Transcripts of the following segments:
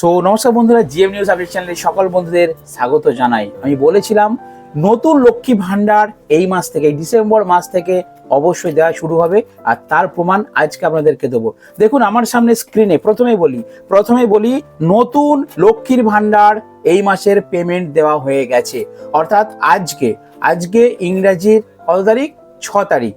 So নমস্কার বন্ধুরা GM news update চ্যানেলে সকল বন্ধুদের স্বাগত জানাই। আমি বলেছিলাম, নতুন লক্ষ্মী ভান্ডার এই মাস থেকে ডিসেম্বর মাস থেকে অবশ্যই দেওয়া শুরু হবে, আর তার প্রমাণ আজকে আপনাদেরকে দেবো। দেখুন, আমার সামনে স্ক্রিনে প্রথমেই বলি প্রথমে বলি, নতুন লক্ষ্মীর ভান্ডার এই মাসের পেমেন্ট দেওয়া হয়ে গেছে। অর্থাৎ আজকে আজকে ইংরাজির কত তারিখ? ছ তারিখ।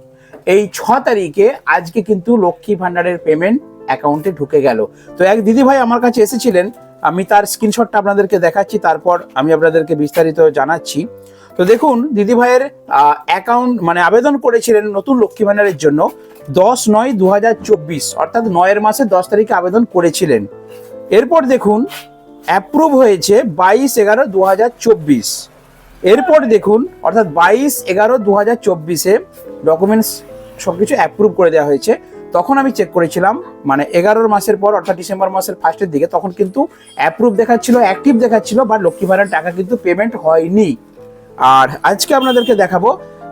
এই ছ তারিখে আজকে কিন্তু লক্ষ্মী ভান্ডারের পেমেন্ট অ্যাকাউন্টে ঢুকে গেল। তো এক দিদি ভাই আমার কাছে এসেছিলেন, আমি তার স্ক্রিনশটটা আপনাদেরকে দেখাচ্ছি, তারপর আমি আপনাদেরকে বিস্তারিত জানাচ্ছি। তো দেখুন দিদি ভাইয়ের অ্যাকাউন্ট মানে আবেদন করেছিলেন নতুন লক্ষ্মী ভান্ডারের জন্য দশ নয় দু অর্থাৎ নয়ের মাসে দশ তারিখে আবেদন করেছিলেন। এরপর দেখুন অ্যাপ্রুভ হয়েছে বাইশ এগারো দু এরপর দেখুন, অর্থাৎ বাইশ এগারো দু হাজার চব্বিশে ডকুমেন্টস সব কিছু অ্যাপ্রুভ করে দেওয়া হয়েছে। তখন আমি চেক করেছিলাম মানে এগারোর মাসের পর অর্থাৎ ডিসেম্বর মাসের ফার্স্টের দিকে, তখন কিন্তু অ্যাপ্রুভ দেখাচ্ছিল অ্যাক্টিভ দেখাচ্ছিল বা লক্ষ্মী টাকা কিন্তু পেমেন্ট হয়নি। আর আজকে আপনাদেরকে দেখাবো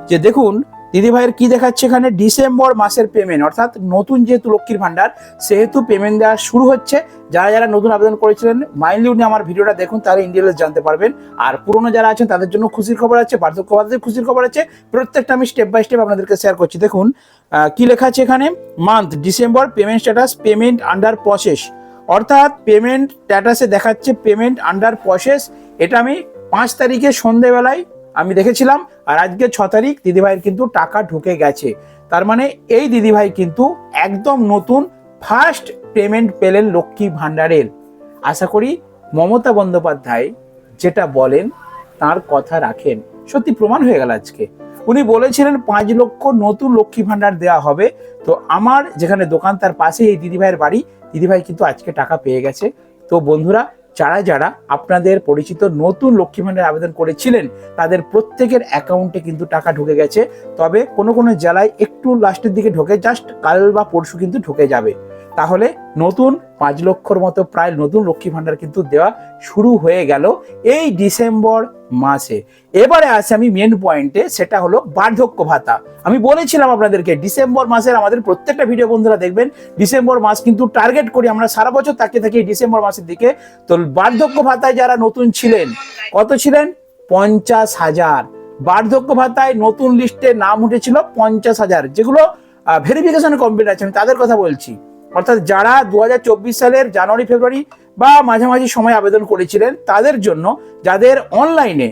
যে দেখুন দিদি ভাইয়ের কি দেখাচ্ছে এখানে? ডিসেম্বর মাসের পেমেন্ট অর্থাৎ নতুন যেহেতু লক্ষ্মীর ভান্ডার, সেহেতু পেমেন্ট দেওয়া শুরু হচ্ছে। যারা যারা নতুন আবেদন করেছিলেন মাইন্ডলি উনি আমার ভিডিওটা দেখুন, তাহলে ইন্ডিয়ালেস জানতে পারবেন। আর পুরনো যারা আছেন, তাদের জন্য খুশির খবর আছে, বার্ধক্য ভাতাদের খুশির খবর আছে। প্রত্যেকটা আমি স্টেপ বাই স্টেপ আপনাদেরকে শেয়ার করছি। দেখুন কি লেখা আছে এখানে? Month December payment status payment under process অর্থাৎ পেমেন্ট স্ট্যাটাসে দেখাচ্ছে পেমেন্ট আন্ডার প্রসেস এটা আমি পাঁচ তারিখে সন্ধেবেলায় আমি দেখেছিলাম। আর আজকে ছ তারিখ, দিদিভাইয়ের কিন্তু টাকা ঢুকে গেছে। তার মানে এই দিদিভাই কিন্তু একদম নতুন ফার্স্ট পেমেন্ট পেলেন লক্ষ্মী ভাণ্ডারের। আশা করি মমতা বন্দ্যোপাধ্যায় যেটা বলেন, তার কথা রাখেন। সত্যি প্রমাণ হয়ে গেল আজকে। উনি বলেছিলেন, পাঁচ লক্ষ নতুন লক্ষ্মী ভাণ্ডার দেওয়া হবে। তো আমার যেখানে দোকান, তার পাশে এই দিদিভাইয়ের বাড়ি। দিদিভাই কিন্তু আজকে টাকা পেয়ে গেছে। তো বন্ধুরা যারা যারা আপনাদের পরিচিত নতুন লক্ষ্মী ভাণ্ডার আবেদন করেছিলেন, তাদের প্রত্যেকের অ্যাকাউন্টে কিন্তু টাকা ঢুকে গেছে। তবে কোনো কোনো জেলায় একটু লাস্টের দিকে ঢোকে জাস্ট কাল বা পরশু কিন্তু ঢুকে যাবে। তাহলে নতুন পাঁচ লক্ষর মতো প্রায় নতুন লক্ষ্মী ভাণ্ডার কিন্তু দেওয়া শুরু হয়ে গেল এই ডিসেম্বর মাসে। এবারে আসে আমি মেন পয়েন্টে সেটা হলো বার্ধক্য ভাতা। আমি বলেছিলাম আপনাদেরকে, ডিসেম্বর মাসের আমাদের প্রত্যেকটা ভিডিও বন্ধুরা দেখবেন, ডিসেম্বর মাস কিন্তু টার্গেট করি আমরা সারা বছর তাকিয়ে থাকি ডিসেম্বর মাসের দিকে। তো বার্ধক্য ভাতায় যারা নতুন ছিলেন, কত ছিলেন? পঞ্চাশ হাজার। বার্ধক্য ভাতায় নতুন লিস্টে নাম উঠেছিল পঞ্চাশ হাজার, যেগুলো ভেরিফিকেশন কমপ্লিট আছে, আমি তাদের কথা বলছি। অর্থাৎ যারা দু হাজার চব্বিশ সালের জানুয়ারি, ফেব্রুয়ারি বা মাঝামাঝি সময় আবেদন করেছিলেন, তাদের জন্য যাদের অনলাইনে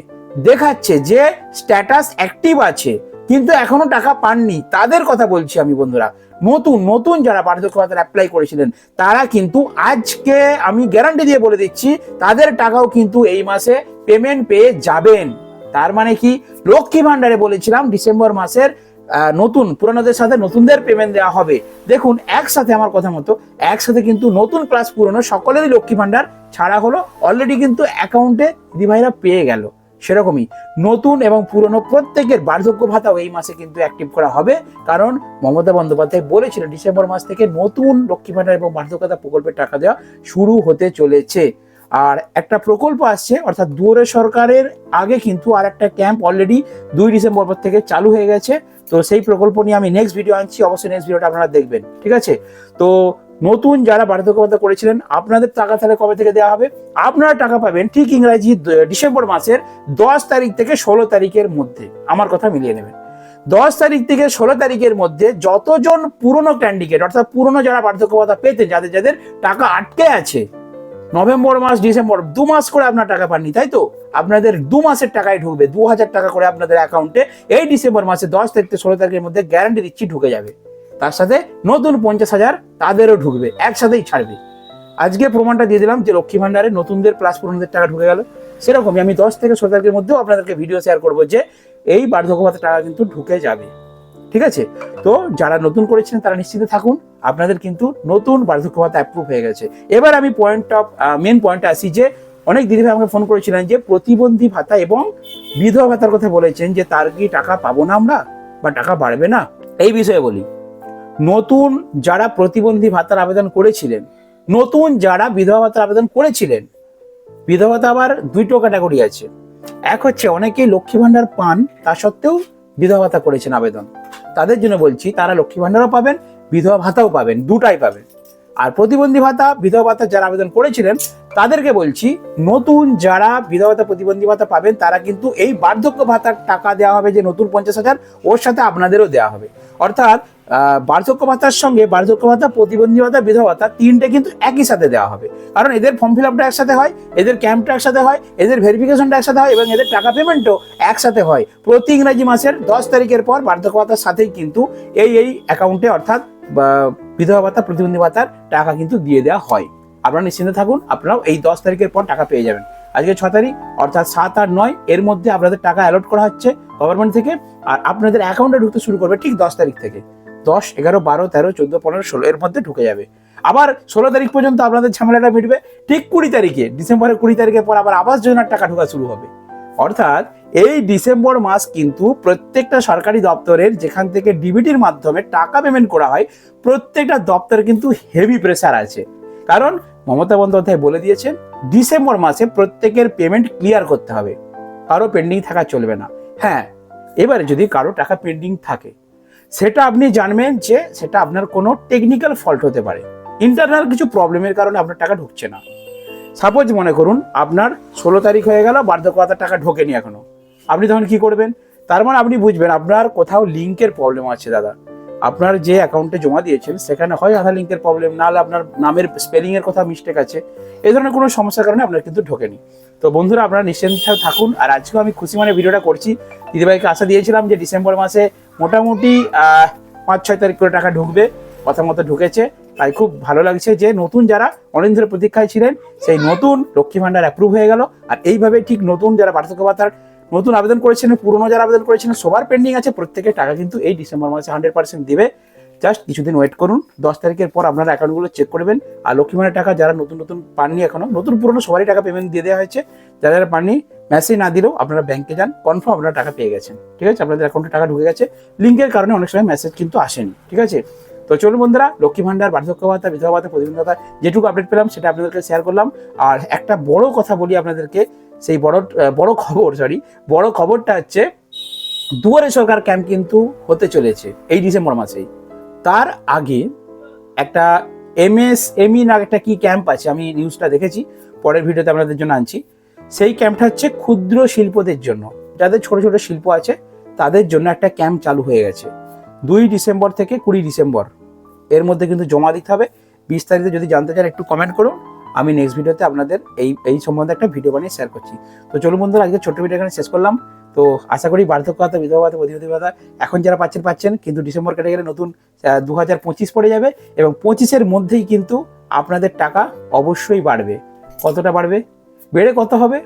দেখাচ্ছে যে স্ট্যাটাস অ্যাক্টিভ আছে, কিন্তু এখনও টাকা পাননি, তাদের কথা বলছি আমি বন্ধুরা। নতুন নতুন যারা বার্ধক্য ভাতার অ্যাপ্লাই করেছিলেন, তারা কিন্তু আজকে আমি গ্যারান্টি দিয়ে বলে দিচ্ছি, তাদের টাকাও কিন্তু এই মাসে পেমেন্ট পেয়ে যাবেন। তার মানে কি? লক্ষ্মী ভান্ডারে বলেছিলাম, ডিসেম্বর মাসের নতুন, পুরানোদের সাথে নতুনদের পেমেন্ট দেওয়া হবে। দেখুন, একসাথে আমার কথা মতো, একসাথে কিন্তু নতুন প্লাস পুরনো সকলেরই লক্ষ্মী ভান্ডার ছাড়া হলো অলরেডি কিন্তু অ্যাকাউন্টে দিদিভাইরা পেয়ে গেল। সেরকমই, নতুন এবং পুরনো প্রত্যেকের বার্ধক্য ভাতাও এই মাসে কিন্তু অ্যাক্টিভ করা হবে। কারণ, মমতা বন্দ্যোপাধ্যায় বলেছিলেন, ডিসেম্বর মাস থেকে নতুন লক্ষ্মী ভান্ডার এবং বার্ধক্য ভাতা প্রকল্পের টাকা দেওয়া শুরু হতে চলেছে। আর একটা প্রকল্প আসছে, অর্থাৎ দুয়ারে সরকারের আগে কিন্তু আর একটা ক্যাম্প অলরেডি দুই ডিসেম্বর থেকে চালু হয়ে গেছে। তো সেই প্রকল্প নিয়ে আমি নেক্সট ভিডিও আনছি, অবশ্যই নেক্সট ভিডিওটা আপনারা দেখবেন, ঠিক আছে? তো নতুন যারা বার্ধক্য ভাতা করেছিলেন, আপনাদের টাকা তাহলে কবে থেকে দেওয়া হবে? আপনারা টাকা পাবেন ঠিক ইংরাজি ডিসেম্বর মাসের দশ তারিখ থেকে ষোলো তারিখের মধ্যে, আমার কথা মিলিয়ে নেবেন। দশ তারিখ থেকে ষোলো তারিখের মধ্যে যতজন পুরনো ক্যান্ডিডেট অর্থাৎ পুরনো যারা বার্ধক্য ভাতা পেতেন, যাদের যাদের টাকা আটকে আছে নভেম্বর মাস, ডিসেম্বর, দু মাস করে আপনার টাকা পাননি, তাই তো? আপনাদের দু মাসের টাকায় ঢুকবে, দু হাজার টাকা করে আপনাদের অ্যাকাউন্টে এই ডিসেম্বর মাসে দশ তারিখ থেকে ষোলো তারিখের মধ্যে গ্যারান্টি দিচ্ছি ঢুকে যাবে। তার সাথে নতুন পঞ্চাশ হাজার তাদেরও ঢুকবে, একসাথেই ছাড়বে। আজকে প্রমাণটা দিয়ে দিলাম যে লক্ষ্মী ভান্ডারে নতুনদের প্লাস পুরনোদের টাকা ঢুকে গেল। সেরকমই আমি দশ থেকে ষোলো তারিখের মধ্যেও আপনাদেরকে ভিডিও শেয়ার করব যে এই বার্ধক্য ভাতার টাকা কিন্তু ঢুকে যাবে। ঠিক আছে? তো যারা নতুন করেছিলেন তারা নিশ্চিত থাকুন। আপনাদের কিন্তু নতুন বার্ধক্য ভাতা অ্যাপ্রুভ হয়ে গেছে। এবার আমি পয়েন্ট অফ মেন পয়েন্টে আসি যে, অনেক দিদিভাই আমাকে ফোন করেছিলেন যে, প্রতিবন্ধী ভাতা এবং বিধবা ভাতার কথা বলেছেন যে, তার কি টাকা পাবো না আমরা? বা টাকা বাড়বে না? এই বিষয়ে বলি। নতুন যারা প্রতিবন্ধী ভাতার আবেদন করেছিলেন, নতুন যারা বিধবা ভাতার আবেদন করেছিলেন, বিধবা ভাতা আবার দুইটো ক্যাটাগরি আছে। এক হচ্ছে, অনেকেই লক্ষ্মী ভান্ডার পান, তা সত্ত্বেও বিধবা ভাতা করেছেন আবেদন। তাদের জন্য বলছি, তারা লক্ষ্মী ভাণ্ডারও পাবেন, বিধবা ভাতাও পাবেন, দুটাই পাবেন। আর প্রতিবন্ধী ভাতা, বিধবা ভাতা যারা আবেদন করেছিলেন, তাদেরকে বলছি, নতুন যারা বিধবা ভাতা, প্রতিবন্ধী ভাতা পাবেন, তারা কিন্তু এই বার্ধক্য ভাতার টাকা দেওয়া হবে যে নতুন পঞ্চাশ হাজার, ওর সাথে আপনাদেরও দেওয়া হবে। অর্থাৎ বার্ধক্য ভাতার সঙ্গে বার্ধক্য ভাতা, প্রতিবন্ধী ভাতা, বিধবা ভাতা তিনটে কিন্তু একই সাথে দেওয়া হবে। কারণ এদের ফর্ম ফিল আপটা একসাথে হয়, এদের ক্যাম্পটা একসাথে হয়, এদের ভেরিফিকেশনটা একসাথে হয় এবং এদের টাকা পেমেন্টও একসাথে হয়। প্রতি ইংরাজি মাসের দশ তারিখের পর বার্ধক্য ভাতার সাথেই কিন্তু এই এই অ্যাকাউন্টে অর্থাৎ বিধবা ভাতা, প্রতিবন্ধী ভাতার টাকা কিন্তু দিয়ে দেওয়া হয়। আপনারা নিশ্চিন্তে থাকুন, আপনারাও এই দশ তারিখের পর টাকা পেয়ে যাবেন। আজকে ছ তারিখ, অর্থাৎ সাত আর নয়, এর মধ্যে আপনাদের টাকা অ্যালট করা হচ্ছে। গভর্নমেন্ট থেকে, আর আপনাদের অ্যাকাউন্টে ঢুকতে শুরু করবে ঠিক দশ তারিখ থেকে। দশ, এগারো, বারো, তেরো, চোদ্দ, পনেরো, ষোলো, এর মধ্যে ঢুকে যাবে। আবার ষোলো তারিখ পর্যন্ত আপনাদের ঝামেলাটা মিটবে, ঠিক কুড়ি তারিখে, ডিসেম্বরের কুড়ি তারিখের পর আবার আবাস যোজনার টাকা ঢোকা শুরু হবে। অর্থাৎ এই ডিসেম্বর মাস কিন্তু প্রত্যেকটা সরকারি দপ্তরের যেখান থেকে ডিবিটির মাধ্যমে টাকা পেমেন্ট করা হয়, প্রত্যেকটা দপ্তরে কিন্তু হেভি প্রেসার আছে। কারণ মমতা বন্দ্যোপাধ্যায় বলে দিয়েছেন, ডিসেম্বর মাসে প্রত্যেকের পেমেন্ট ক্লিয়ার করতে হবে। কারও পেন্ডিং থাকা চলবে না। হ্যাঁ এবারে যদি কারও টাকা পেন্ডিং থাকে, সেটা আপনি জানবেন যে সেটা আপনার কোনো টেকনিক্যাল ফল্ট হতে পারে। ইন্টারনাল কিছু প্রবলেমের কারণে আপনার টাকা ঢুকছে না। সাপোজ মনে করুন আপনার ষোলো তারিখ হয়ে গেল বার্ধক্যতার টাকা ঢোকেনি এখনও আপনি তখন কি করবেন? তার মানে আপনি বুঝবেন আপনার কোথাও লিঙ্কের প্রবলেম আছে, দাদা। আপনার যে অ্যাকাউন্টে জমা দিয়েছেন, সেখানে হয় আধার লিঙ্কের প্রবলেম নাহলে আপনার নামের স্পেলিং এর কোথাও মিস্টেক আছে। এই ধরনের কোনো সমস্যার কারণে আপনার কিন্তু ঢোকেনি। তো বন্ধুরা, আপনারা নিশ্চিন্ত থাকুন, আর আজকেও আমি খুশি মানে ভিডিওটা করছি। দিদিভাইকে আশা দিয়েছিলাম যে ডিসেম্বর মাসে মোটামুটি পাঁচ, ছয় তারিখ করে টাকা ঢুকবে। কথা মতো ঢুকেছে। তাই খুব ভালো লাগছে যে নতুন যারা অনেক ধরে প্রতীক্ষায় ছিলেন, সেই নতুন লক্ষ্মী ভান্ডার অ্যাপ্রুভ হয়ে গেল। আর এইভাবে ঠিক নতুন যারা বার্ধক্য ভাতার নতুন আবেদন করেছেন পুরনো যারা আবেদন করেছিলেন, সবার পেন্ডিং আছে। প্রত্যেকের টাকা কিন্তু এই ডিসেম্বর মাসে হান্ড্রেড পার্সেন্ট দেবে। জাস্ট কিছুদিন ওয়েট করুন। দশ তারিখের পর আপনারা অ্যাকাউন্টগুলো চেক করবেন আর লক্ষ্মী ভান্ডার টাকা যারা নতুন নতুন পাননি এখনও, নতুন পুরনো সবারই টাকা পেমেন্ট দিয়ে দেওয়া হয়েছে। যারা যারা পাননি মেসেজ না দিলেও আপনারা ব্যাংকে যান। কনফার্ম আপনারা টাকা পেয়ে গেছেন। ঠিক আছে? আপনাদের অ্যাকাউন্টে টাকা ঢুকে গেছে। লিঙ্কের কারণে অনেক সময় মেসেজ কিন্তু আসেনি। ঠিক আছে? তো চলুন বন্ধুরা, লক্ষ্মী ভান্ডার, বার্ধক্য ভাতা, বিধবা ভাতা প্রতিবন্ধী যেটুকু আপডেট পেলাম, সেটা আপনাদেরকে শেয়ার করলাম। আর একটা বড় কথা বলি আপনাদেরকে সেই বড় বড় খবর সরি বড় খবরটা হচ্ছে দুয়ারে সরকার ক্যাম্প কিন্তু হতে চলেছে এই ডিসেম্বর মাসেই। তার আগে একটা এম এস এমই না একটা কি ক্যাম্প আছে, আমি নিউজটা দেখেছি, পরের ভিডিওতে আপনাদের জন্য আনছি। সেই ক্যাম্পটা হচ্ছে ক্ষুদ্র শিল্পদের জন্য। যাদের ছোট ছোট শিল্প আছে, তাদের জন্য একটা ক্যাম্প চালু হয়ে গেছে। দুই ডিসেম্বর থেকে কুড়ি ডিসেম্বর। এর মধ্যে কিন্তু জমা দিতে হবে। বিশ তারিখে যদি জানতে চান, একটু কমেন্ট করুন। আমি নেক্সট ভিডিওতে আপনাদের এই এই সম্বন্ধে একটা ভিডিও বানিয়ে শেয়ার করছি। তো চলুন বন্ধুরা, আজকে ছোট্ট ভিডিও এখানে শেষ করলাম। তো আশা করি বার্ধক্য ভাতা, বিধবা ভাতা প্রতিপতি ভাতা এখন যারা পাচ্ছেন পাচ্ছেন, কিন্তু ডিসেম্বর কেটে গেলে নতুন দু হাজার পঁচিশ পড়ে যাবে এবং পঁচিশের মধ্যেই কিন্তু আপনাদের টাকা অবশ্যই বাড়বে। কতটা বাড়বে? বেড়ে কত হবে?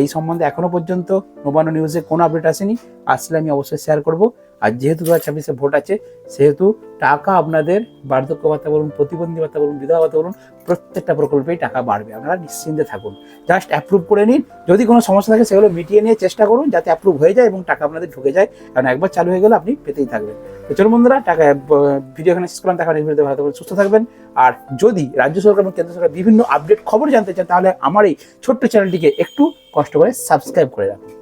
এই সম্বন্ধে এখনও পর্যন্ত নবান্ন নিউজে কোনো আপডেট আসেনি। আসলে আমি অবশ্যই শেয়ার করব। আর যেহেতু দু হাজার ছাব্বিশে ভোট আছে সেহেতু টাকা আপনাদের বার্ধক্য ভাতা বলুন প্রতিবন্ধী ভাতা বলুন বিধবা ভাতা বলুন প্রত্যেকটা প্রকল্পেই টাকা বাড়বে। আপনারা নিশ্চিন্তে থাকুন। জাস্ট অ্যাপ্রুভ করে নিন। যদি কোনো সমস্যা থাকে সেগুলো মিটিয়ে নিয়ে চেষ্টা করুন যাতে অ্যাপ্রুভ হয়ে যায় এবং টাকা আপনাদের ঢুকে যায়। কারণ একবার চালু হয়ে গেলে আপনি পেতেই থাকবেন। তো চলুন বন্ধুরা টাকা ভিডিও এখানে শেষ করলাম। দেখা ভিডিওতে ভালো থাকবেন, সুস্থ থাকবেন। আর যদি রাজ্য সরকার এবং কেন্দ্র সরকার বিভিন্ন আপডেট খবর জানতে চান তাহলে আমার এই ছোট্ট চ্যানেলটিকে একটু কষ্ট করে সাবস্ক্রাইব করে রাখুন।